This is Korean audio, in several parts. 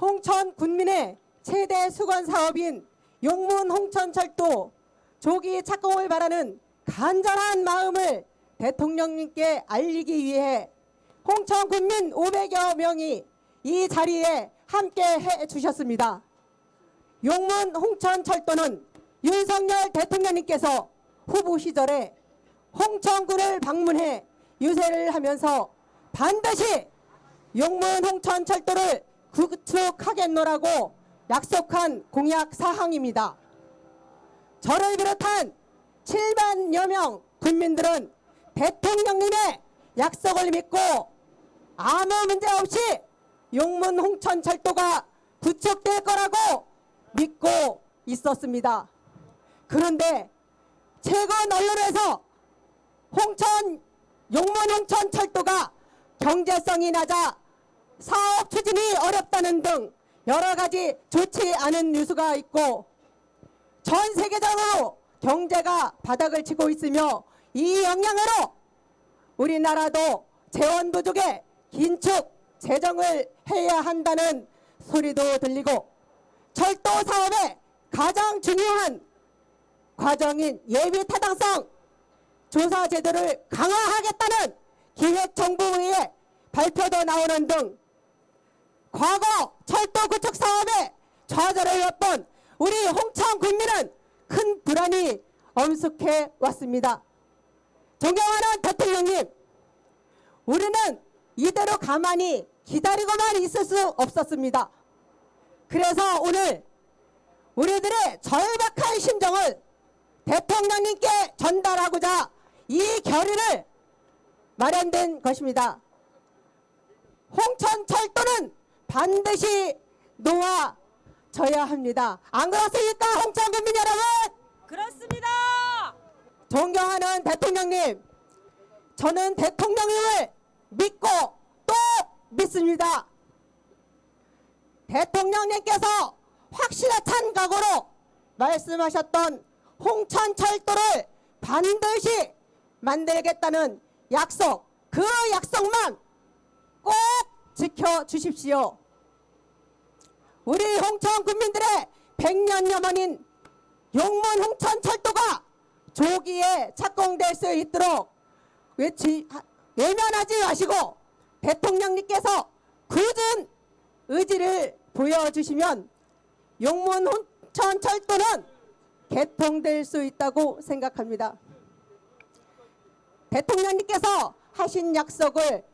홍천 군민의 최대 수건 사업인 용문 홍천철도 조기 착공을 바라는 간절한 마음을 대통령님께 알리기 위해 홍천 군민 500여 명이 이 자리에 함께 해 주셨습니다. 용문 홍천철도는 윤석열 대통령님께서 후보 시절에 홍천군을 방문해 유세를 하면서 반드시 용문 홍천철도를 구축하겠노라고 약속한 공약 사항입니다. 저를 비롯한 7만여 명 국민들은 대통령님의 약속을 믿고 아무 문제 없이 용문 홍천 철도가 구축될 거라고 믿고 있었습니다. 그런데 최근 언론에서 홍천 용문 홍천 철도가 경제성이 낮아 사업 추진이 어렵다는 등 여러 가지 좋지 않은 뉴스가 있고 전 세계적으로 경제가 바닥을 치고 있으며 이 영향으로 우리나라도 재원 부족에 긴축 재정을 해야 한다는 소리도 들리고 철도 사업의 가장 중요한 과정인 예비 타당성 조사 제도를 강화하겠다는 기획정보위의 발표도 나오는 등 과거 철도 구축 사업에 엿본 우리 홍천 국민은 큰 불안이 엄습해 왔습니다. 존경하는 대통령님, 우리는 이대로 가만히 기다리고만 있을 수 없었습니다. 그래서 오늘 우리들의 절박한 심정을 대통령님께 전달하고자 이 결의를 마련된 것입니다. 홍천철도는 반드시 놓아져야 합니다. 안 그렇습니까? 홍천 국민 여러분! 그렇습니다. 존경하는 대통령님, 저는 대통령님을 믿고 또 믿습니다. 대통령님께서 확실한 각오로 말씀하셨던 홍천철도를 반드시 만들겠다는 약속, 그 약속만 꼭 지켜주십시오. 우리 홍천 국민들의 100년여 만인 용문 홍천 철도가 조기에 착공될 수 있도록 외치, 하- 외면하지 마시고 대통령님께서 굳은 의지를 보여주시면 용문 홍천 철도는 개통될 수 있다고 생각합니다. 대통령님께서 하신 약속을 꼭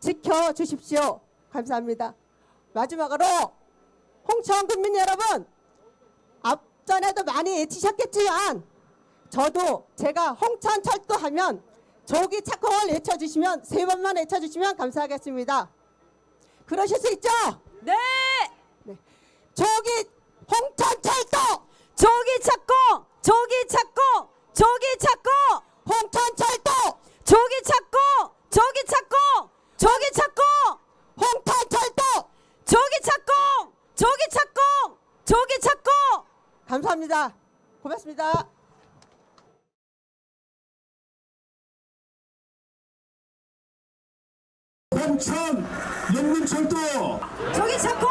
지켜주십시오. 감사합니다. 마지막으로 홍천 국민 여러분 앞전에도 많이 외치셨겠지만 저도 제가 홍천 철도 하면 조기 착공을 외쳐주시면 세 번만 외쳐주시면 감사하겠습니다. 그러실 수 있죠? 네. 조기 홍천철도 조기 착공, 조기 착공, 조기 착공, 홍천철도 조기 착공, 조기 착공, 조기 착공, 홍천철도 조기 착공, 조기 착공, 조기 착공. 감사합니다. 고맙습니다. 홍천 영문철도 조기 착공,